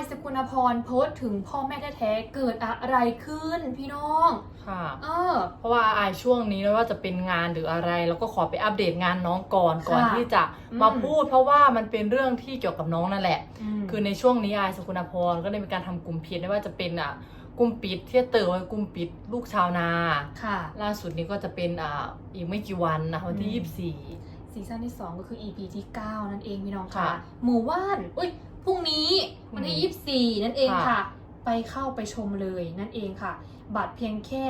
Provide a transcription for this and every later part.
ายสกุลพรโพสต์ถึงพ่อแม่แท้ๆเกิดอะไรขึ้นพี่น้อง ค่ะ เออ เพราะว่าอายช่วงนี้ไม่ว่าจะเป็นงานหรืออะไรแล้วก็ขอไปอัปเดตงานน้องก่อนก่อนที่จะมาอืมพูด เพราะว่ามันเป็นเรื่องที่เกี่ยวกับน้องนั่นแหละมคือในช่วงนี้อายสกุณพรก็ได้มีการทำกลุ่มปิดไม่ว่าจะเป็นอะกลุ่มปิดที่เติร์ไว้กลุ่มปิดลูกชาวนา ค่ะ ล่าสุดนี้ก็จะเป็นอ่าอีกไม่กี่วันนะวันที่อืมยี่สิบสี่ซีซั่นที่ 2 ก็คือ EP ที่ 9 นั่นเองพี่น้องค่ะค่ะหมู่ว่าน อุ้ย พรุ่งนี้วันที่ 24 นั่นเองค่ะค่ะ ไปเข้าไปชมเลยนั่นเองค่ะ บัตรเพียงแค่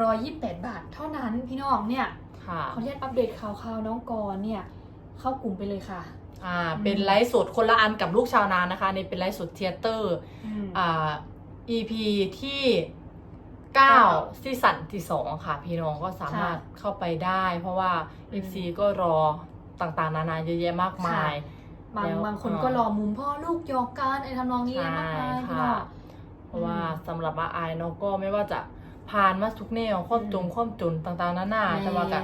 128 บาทเท่านั้นพี่น้องเนี่ยค่ะขออนุญาตอัปเดตข่าวๆน้องกรณ์เนี่ยเข้ากลุ่มไปเลยค่ะอ่าเป็นไลฟ์สดคนละอันกับลูกชาวนานะคะในเป็นไลฟ์สดเทเตอร์อืมอ่า EP ที่เก้า9ซีซั่นที่2ค่ะ พี่น้องก็สามารถเข้าไปได้ เพราะว่าอืม FC ก็รอต่างๆ นานาเยอะแยะมากมาย บางแล้วบางคนอ่าก็รอมุมพ่อลูกหยอกกันไอ้ทำนองนี้เยอะมากมายใช่พี่ค่ะน้องเพราะว่าอืมสำหรับอาอายเนาะก็ไม่ว่าจะผ่านมาทุกแนวความจงความจนต่างๆนานาแต่ว่าก็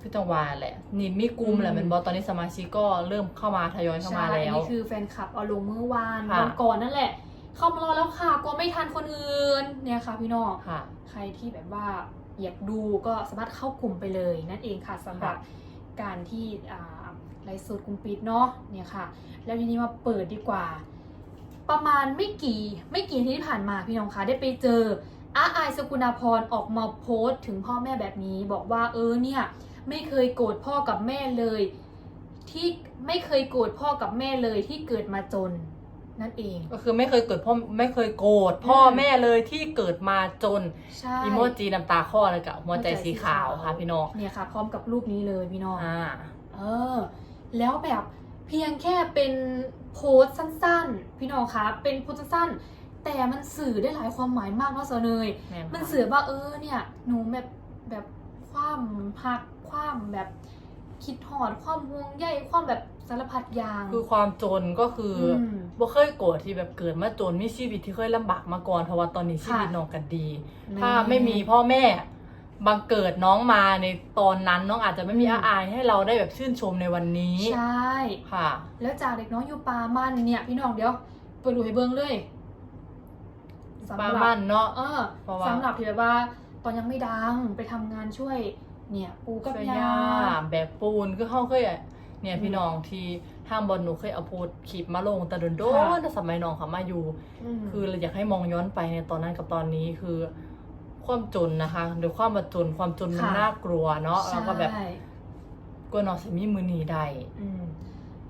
คือจังหวะแหละนี่มีกลุ่มแหละอืมเป็นบอตอนนี้สมาชิกก็เริ่มเข้ามาทยอยเข้ามาใช่แล้วนี่คือแฟนคลับเอาลงเมื่อวานค่ะวันก่อนนั่นแหละ เข้ามารอแล้วค่ะกลัวไม่ทันคนอื่นเนี่ยค่ะพี่น้องค่ะใครที่แบบว่าอยากดูก็สามารถเข้ากลุ่มไปเลยนั่นเองค่ะสำหรับการที่อ่า ไลฟ์สดกลุ่มปิดเนาะเนี่ยค่ะ แล้วทีนี้มาเปิดดีกว่า ประมาณไม่กี่ไม่กี่นาทีที่ผ่านมาพี่น้องคะได้ไปเจออาอายสกุณาพรออกมาโพสต์ถึงพ่อแม่แบบนี้ บอกว่าเออเนี่ยไม่เคยโกรธพ่อกับแม่เลย ที่ไม่เคยโกรธพ่อกับแม่เลยที่เกิดมาจนนั่นเอง ก็คือไม่เคยเกิดพ่อไม่เคยโกรธพ่ออืมแม่เลยที่เกิดมาจนใช่อีโมจิน้ำตาข้อเลยกับหัวใจสีขาวค่ะพี่น้องเนี่ยค่ะ พร้อมกับรูปนี้เลยพี่น้องอ่าเออ แล้วแบบเพียงแค่เป็นโพสต์สั้นๆ พี่น้องคะเป็นโพสต์สั้นๆ แต่มันสื่อได้หลายความหมายมากเนาะเสนยแม่นค่ะมันสื่อว่าเออเนี่ยหนูแบบแบบความพักความแบบคิดหอดความห่วงใยความแบบสารพัดอย่างคือความจนก็คืออมบ่เคยโกรธที่แบบเกิดมาจนมีชีวิตที่เคยลำบากมาก่อนเพราะว่าตอนนี้ชีวิตค่ะน้องกันดีแม่ถ้าไม่มีพ่อแม่ บังเกิดน้องมาในตอนนั้นน้องอาจจะไม่มีอืมอาอายให้เราได้แบบชื่นชมในวันนี้ใช่ค่ะ แล้วจากเด็กน้อยอยู่ปามันเนี่ยพี่น้องเดี๋ยวเปิดดูให้เบิ้งเลยสำหป้ารับมั่นเนาะ เออเพราะว่า สำหรับที่แบบว่า ตอนยังไม่ดังไปทำงานช่วย เนี่ยปูกับช่วยยา ย่าแบกปูนคือเขาเคยเนี่ยอืมพี่น้องที่ทางบอลหนูเคยเอาโพสต์คลิปมาลงแต่โดนโดค่ะ นแต่สมัยน้องเขามาอยู่ ม คือเราอยากให้มองย้อนไปในตอนนั้นกับตอนนี้คือ ความจนนะคะหรือความบาจนความจนมันค่ะ น่ากลัวเนาะแล้วก็แบบใช่กลัวน้องจะมีมือหนีได้อืม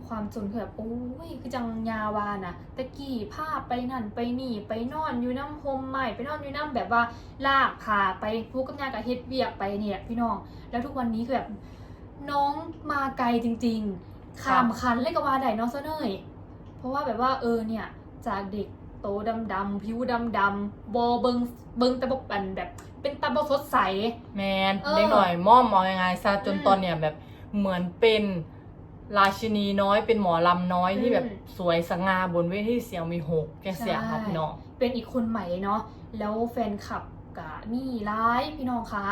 ความจนคือแบบโอ้ยคือจังยาวานะตะกี้ภาพไปนั่นไปนี่ไปนอนอยู่น้ำโฮมใหม่ไปนอนอยู่น้ำแบบว่าลากพาไปพูกับยากับเฮ็ดเวียกไปเนี่ย พี่น้อง แล้วทุกวันนี้คือแบบน้องมาไกลจริงๆค่ะขามคันเลยกับว่าไดเน้องซะเนยเพราะว่าแบบว่าเออเนี่ยจากเด็ก โตดำดำๆผิวดำดำๆบอเบิงเบิงแต่บปันแบบ เป็นตาบอสดใส แมนเออเล็กหน่อยม่อมมองยังไงซะจนอืมตอนเนี้ยแบบเหมือนเป็นราชินีน้อยเป็นหมอลำน้อยที่อืมแบบสวยสง่าบนเวทีเสียงมีหกแกเสียงค่ะใช่พี่น้อง เป็นอีกคนใหม่เลยเนาะ แล้วแฟนคลับกะนี่ร้ายพี่น้องคะ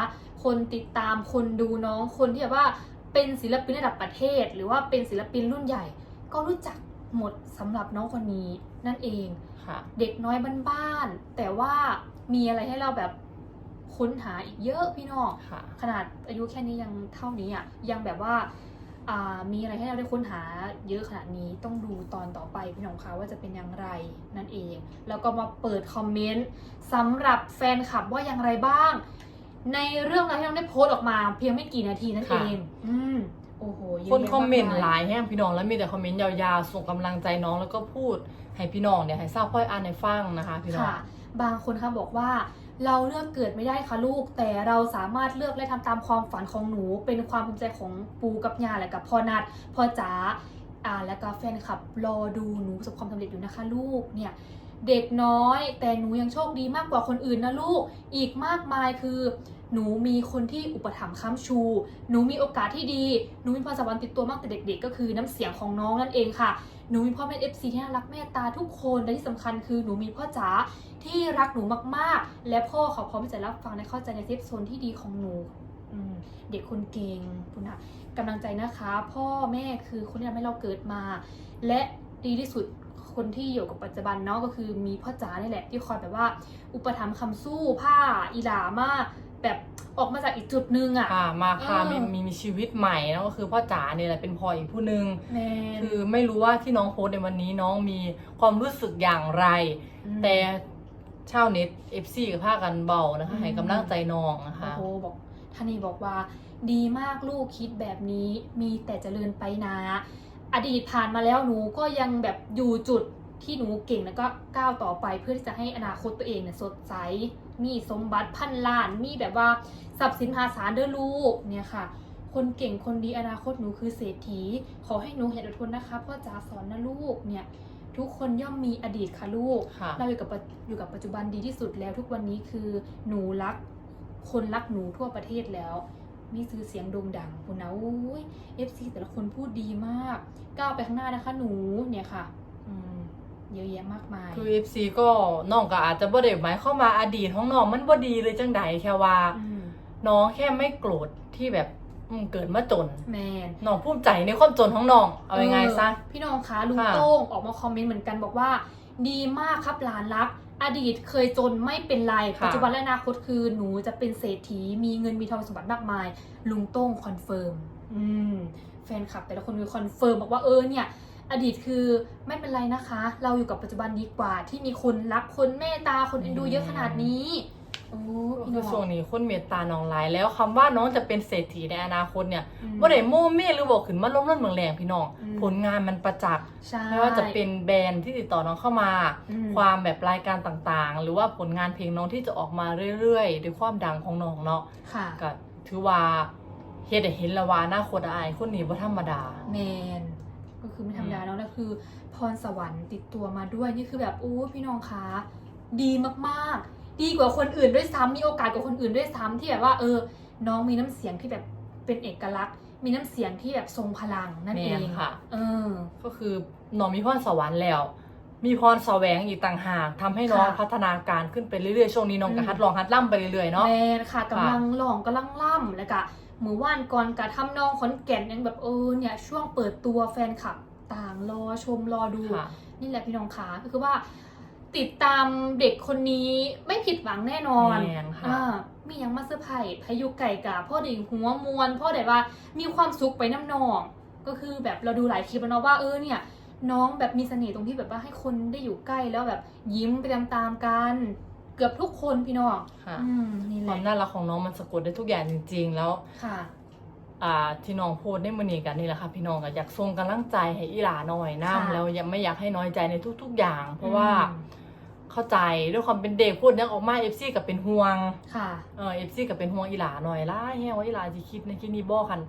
คนติดตามคนดูน้องคนที่แบบว่าเป็นศิลปินระดับประเทศ หรือว่าเป็นศิลปินรุ่นใหญ่ ก็รู้จัก หมดสำหรับน้องคนนี้นั่นเองค่ะ เด็กน้อยบ้านๆแต่ว่ามีอะไรให้เราแบบค้นหาอีกเยอะพี่น้องค่ะ ขนาดอายุแค่นี้ยังเท่านี้อะยังแบบว่าอ่ามีอะไรให้เราได้ค้นหาเยอะขนาดนี้ต้องดูตอนต่อไปพี่น้องคะว่าจะเป็นอย่างไรนั่นเอง แล้วก็มาเปิดคอมเมนต์สำหรับแฟนคลับว่าอย่างไรบ้าง ในเรื่องราวที่น้องได้โพสต์ออกมา เพียงไม่กี่นาทีนั่นเอค่ะงอืม โอ้โหเยอะคนแยะคอมเมนต์ากหลายแห้งพี่น้องแล้วมีแต่คอมเมนต์ยาวๆ ส่งกำลังใจน้องแล้วก็พูดให้พี่น้องเนี่ยให้ทราบค่อยอ่านในฟังนะคะ พี่น้อง ค่ะ บางคนค่ะบอกว่าเราเลือกเกิดไม่ได้ค่ะลูก แต่เราสามารถเลือกและทำตามความฝันของหนู เป็นความภูมิใจของปูกับยาและกับพ่อนัดพ่อจ๋า อ่าและก็แฟนคลับรอดูหนูประสบความสำเร็จอยู่นะคะลูกเนี่ยเด็กน้อย แต่หนูยังโชคดีมากกว่าคนอื่นนะลูก อีกมากมายคือ หนูมีคนที่อุปถัมภ์ค้ำชู หนูมีโอกาสที่ดี หนูมีพรสวรรค์ติดตัวมากแต่เด็ก ๆ ก็คือน้ำเสียงของน้องนั่นเองค่ะ หนูมีพ่อแม่เอฟซีที่น่ารักเมตตาทุกคนและที่สำคัญคือหนูมีพ่อจ๋าที่รักหนูมากๆ และพ่อเขาพร้อมที่จะรับฟังและเข้าใจในเซฟโซนที่ดีของหนูเด็กคนเก่งคุณนะ กำลังใจนะคะ พ่อแม่คือคนที่ทำให้เราเกิดมา และดีที่สุดคคนที่อยู่กับปัจจุบันเนาะก็คือมีพ่อจ๋านี่แหละ ที่คอยแบบว่า อุปถัมภ์คำสู้ผ้าอีหลามาแบบออกมาจากอีกจุดนึงอะ ค่ะมาค่ะเออ มีมีมีชีวิตใหม่แล้วก็คือพ่อจ๋าเนี่ยแหละเป็นพ่ออีกผู้หนึ่งแมนคือไม่รู้ว่าที่น้องโพสต์ในวันนี้น้องมีความรู้สึกอย่างไรมแต่ชาวเน็ตเอฟซีกับผ้ากันเบานะคะอืมให้กำลังใจน้องนะคะ โอ้โหบอกท่านี่บอกว่า ดีมากลูกคิดแบบนี้มีแต่เจริญไปนะ อดีตผ่านมาแล้วหนูก็ยังแบบอยู่จุดที่หนูเก่งแล้วก็ก้าวต่อไปเพื่อที่จะให้อนาคตตัวเองเนี่ยสดใส มีสมบัติพันล้าน มีแบบว่าทรัพย์สินมหาศาลเด้อลูกเนี่ยค่ะ คนเก่งคนดีอนาคตหนูคือเศรษฐี ขอให้หนูเห็นอดทนนะคะพ่อจ๋าสอนนะลูกเนี่ยทุกคนย่อมมีอดีตค่ะลูกค่ะเราอยู่กับปัจอยู่กับปัจจุบันดีที่สุดแล้วทุกวันนี้คือหนูรัก คนรักหนูทั่วประเทศแล้ว มีซื้อเสียงโด่งดังคุณนะอุ้ยเอฟซีแต่ละคนพูดดีมาก ก้าวไปข้างหน้านะคะหนูเนี่ยค่ะอืมเยอะแยะมากมาย คือเอฟซีก็น้องก็อาจจะบ่ได้หมายเข้ามว่าอดีตของน้องมันบ่ดีเลยจังใดแค่ว่ามน้องแค่ไม่โกรธที่แบบอืมเกิดมาจนแมนน้องภูมิใจในความจนของน้อง เอายังไงซะเออพี่น้องคะลุงค่ะโต้งออกมาคอมเมนต์เหมือนกันบอกว่า ดีมากครับหลานรัก อดีตเคยจนไม่เป็นไร ค่ะ ปัจจุบันและอนาคตคือหนูจะเป็นเศรษฐี มีเงินมีทองสมบัติมากมาย ลุงโต้งคอนเฟิร์มอืมแฟนคลับ แต่ละคนคือคอนเฟิร์มบอกว่าเออเนี่ย อดีตคือไม่เป็นไรนะคะ เราอยู่กับปัจจุบันดีกว่าที่มีคนรักคนเมตตาคนเอ็นดูเยอะขนาดนี้ โอ้พี่คืน้อองช่วงนี้คนเมตตาน้องหลายแล้วคำว่าน้องจะเป็นเศรษฐีในอนาคตเนี่ยอืมบ่ได้โม้เม่หรือบอกขึ้นมาล้มเล่นเมืองแรงพี่น้อง อืม ผลงานมันประจักษ์ใช่ ไม่ว่าจะเป็นแบรนด์ที่ติดต่อน้องเข้ามา อืม ความแบบรายการต่างๆ หรือว่าผลงานเพลงน้องที่จะออกมาเรื่อยๆด้วยความดังของน้องเนาะค่ะก็ถือว่าเฮ็ดให้เห็นและว่าอนาคตอายคนนี้บ่ธรรมดา แมนก็คือไม่ธรรมดาเนาะแล้วคือพรสวรรค์ติดตัวมาด้วยนี่คือแบบโอ้พี่น้องคะดีมากๆ ดีกว่าคนอื่นด้วยซ้ำมีโอกาสกว่าคนอื่นด้วยซ้ำที่แบบว่าเออ น้องมีน้ำเสียงที่แบบเป็นเอกลักษณ์ มีน้ำเสียงที่แบบทรงพลังนั่นเอแม่งนค่ะ เออ ก็คือน้องมีพรสวรรค์แล้ว มีพรแสวงอีกต่างหากทำให้น้องค่ะพัฒนาการขึ้นไปเรื่อยๆช่วงนี้น้องก็อืมฮัดลองฮัดล่ำไปเรื่อยๆเนาะ แมนค่ะกำลังหลองกำลังล่ำแล้วก็มือว่านก่อนกะทำนองขอนแก่นยังแบบเออเนี่ยช่วงเปิดตัวแฟนคลับต่างรอชมรอดู ค่ะ นี่แหละพี่น้องขาก็คือว่า ติดตามเด็กคนนี้ไม่ผิดหวังแน่นอนแม่นค่ะ อ่ามีหยังมาเซอร์ไพรส์พายุไก่กาพ่อเด็กหัวมวนพ่อเด็กว่ามีความสุขไปน้ำนอง ก็คือแบบเราดูหลายคลิปแล้วเนาะว่าเออเนี่ย น้องแบบมีเสน่ห์ตรงที่แบบว่าให้คนได้อยู่ใกล้แล้วแบบยิ้มไปตามๆกัน เกือบทุกคนพี่น้องค่ะอืมนี่แหควาละมน่ารักของน้องมันสะกดได้ทุกอย่างจริง ๆ แล้ว ค่ะอ่า ที่น้องโพสต์ในมือนี้กันนี่แหละค่ะพี่น้องก็อยากส่งกำลังใจให้อีหลาหน่อยนะค่ะแล้วยังไม่อยากให้น้อยใจในทุก ๆ อย่าง เพราะว่าอืม เข้าใจด้วยความเป็นเด็กพูดยังออกมาเอฟซีกับเป็นห่วง ค่ะ เออเอฟซีกับเป็นห่วงอีหลาหน่อยล่ะแฮงว่าอีหลาสิคิดในที่นี้บ่คัน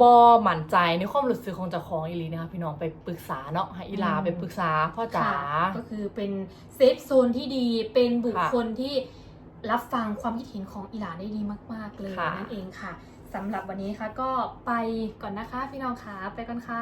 บ่หมั่นใจในความรู้สึกของเจ้าของอีหลีนะคะพี่น้องไปปรึกษาเนาะให้อีหลาอืม ไปปรึกษาพ่อจ๋า ค่ะก็คือเป็นเซฟโซนที่ดีเป็นบุคค่ะคลที่รับฟังความคิดเห็นของอีหลานได้ดีมาก ๆ เลยค่ะ นั่นเองค่ะ สำหรับวันนี้ค่ะก็ไปก่อนนะคะพี่น้องค่ะไปก่อนค่ะ